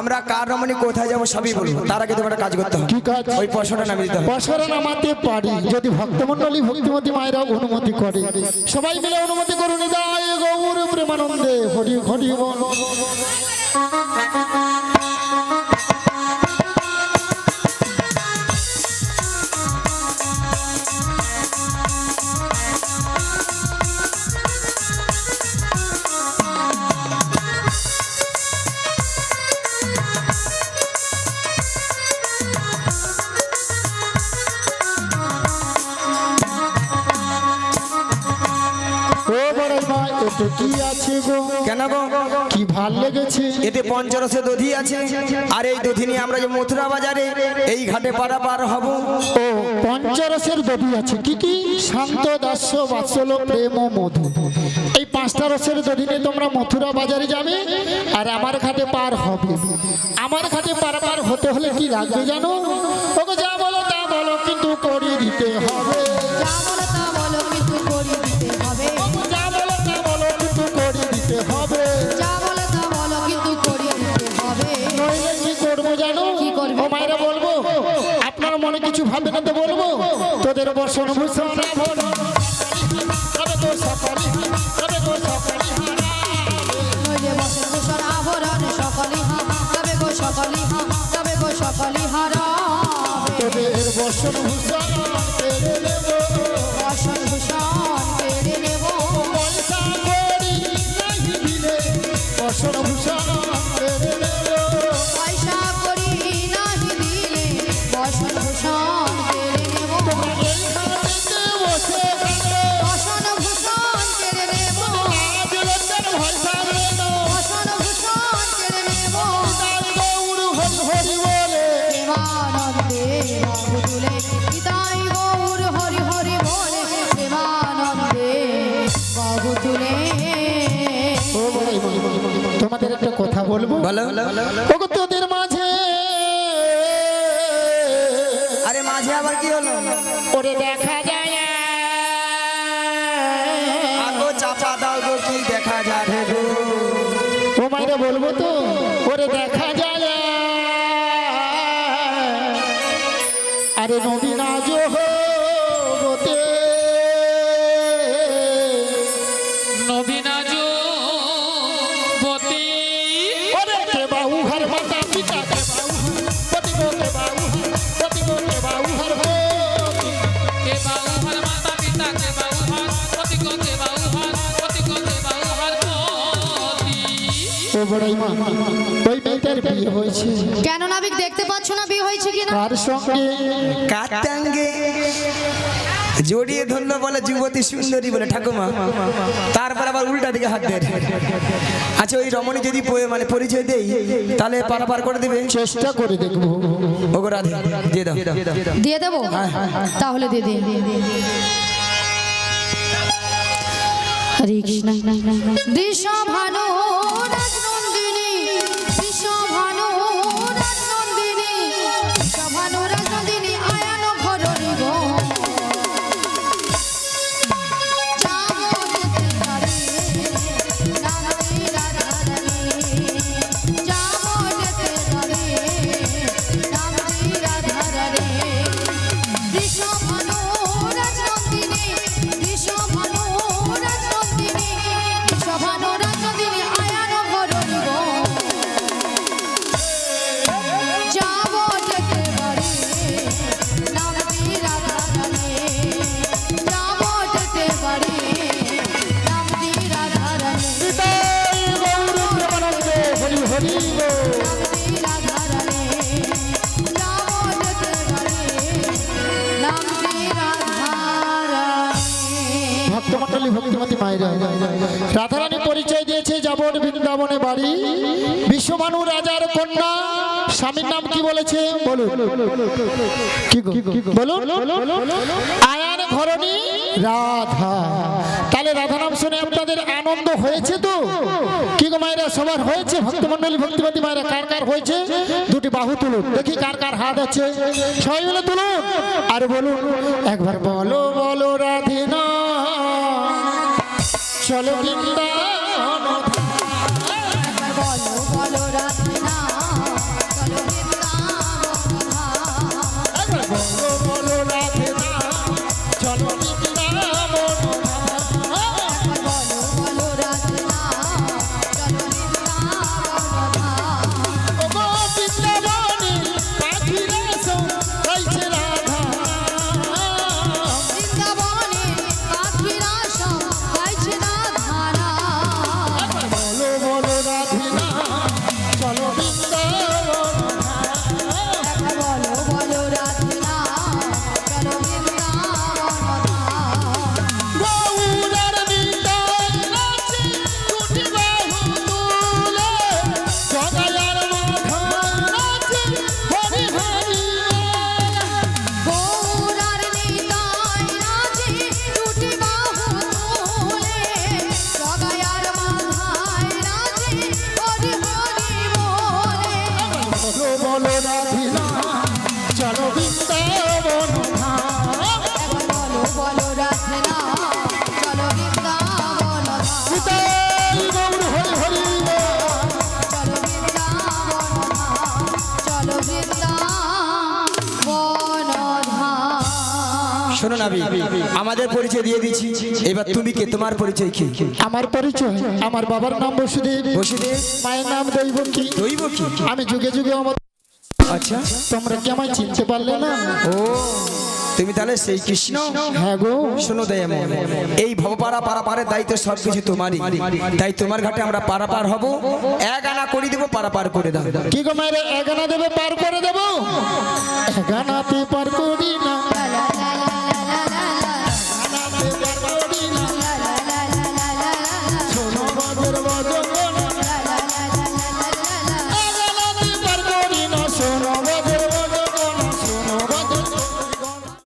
আমরা কার রমণী কোথায় যাব সবই বলব। তার আগে তোমার কাজ করতে হবে। কি কাজ? ওই পশরা নামিয়ে দিতে হবে। বছরে নামাতে পারি যদি ভক্তমন্ডলী ভক্তিমতী মায়েরা অনুমতি করে। সবাই মিলে অনুমতি করুন গৌর প্রেমানন্দে। হরি হরি বল। ও বড় মা এতে কি আছে গো? কেন গো? কি ভালো লেগেছে? এতে পঞ্চরসে দধি আছে আর এই দধি নিয়ে আমরা যে মথুরা বাজারে এই ঘাটে পারা পার হব। ও পঞ্চরসের দধি আছে। কি কি? শান্ত দাস্য বাৎসল প্রেম মধু। এই পাঁচটা রসের দধি নিয়ে তোমরা মথুরা বাজারে যাবে আর আমার ঘাটে পার হবে। আমার ঘাটে পার পার হতে হলে কি লাগবে জানো? ওকে যা বলো তা বলো কিন্তু করিয়ে দিতে হবে। মনে কিছু ভাবে না তো বলব? তোদের বর্ষণ ভূষণ সকালে তবে তোর সকালে। নইলে তোমাদের একটা কথা বলব? তোদের মাঝে আরে মাঝে আবার কি হলো? ওরে দেখা যায় আগো চাপা দাও গো কি দেখা যাবে ও মাইরে বলব তো ওরে দেখা যায় আরে নবীন ও ওই মেয়েটার বিয়ে হয়েছে। কেন নাবিক দেখতে পাচ্ছ না বিয়ে হয়েছে কিনা? কার সঙ্গে? কাতাঙ্গে জড়িয়ে ধরলো বলে যুবতী সুন্দরী বলে ঠাকুমা তারপর আবার উল্টা দিকে হাত দেয়। আচ্ছা ওই রমণী যদি মানে পরিচয় দেই তাহলে পারাপার করে দেবে? চেষ্টা করে দেখব। ওগো রাধে দিয়ে দাও। দিয়ে দেবো? তাহলে দিয়ে দিন হরে কৃষ্ণ। দিশাভানু রাজনন্দিনী রাধারানী পরিচয় দিয়েছে যাবন বৃন্দাবনে বাড়ি। বিশ্বমানু রাজার কন্যা স্বামীর নাম কি বলেছে? বলুন? বলুন। আয়ান ঘরণী রাধা। তাহলে রাধা নাম শুনে আপনাদের আনন্দ হয়েছে তো? কি গো মায়েরা সবার হয়েছে? ভক্তমন্ডলী ভক্তিমতী মায়েরা কার কার হয়েছে? দুটি বাহু তুলুন। দেখি কার কার হাত আছে। সবাই মিলে তুলুন। আর বলুন একবার বলো বলো রাধিনা চলো বৃন্দাবন। শোনো নাবি আমাদের পরিচয় দিয়ে দিচ্ছি। এবার তুমি কে? তোমার পরিচয় কি? আমার পরিচয়? আমার বাবার নাম বসুদেব। বসুদেব? মায়ের নাম দৈবকী। দৈব কি আমি যুগে যুগে আমার আচ্ছা। তোমরা কি আমায় চিনতে পারলে না? ও তুমি তাহলে সেই কৃষ্ণ? হ্যাঁ গো। শোনো দয়া এই ভবপাড়া পাড়া পাড়ের দায়িত্ব সব কিছু তোমারই। তাই তোমার ঘাটে আমরা পাড়া পার হব। এক আনা করে দেবো পাড়া পার করে দাও। কি গো মায়ের আনা দেবে পার করে দেবো? এগানাতে পার করি না।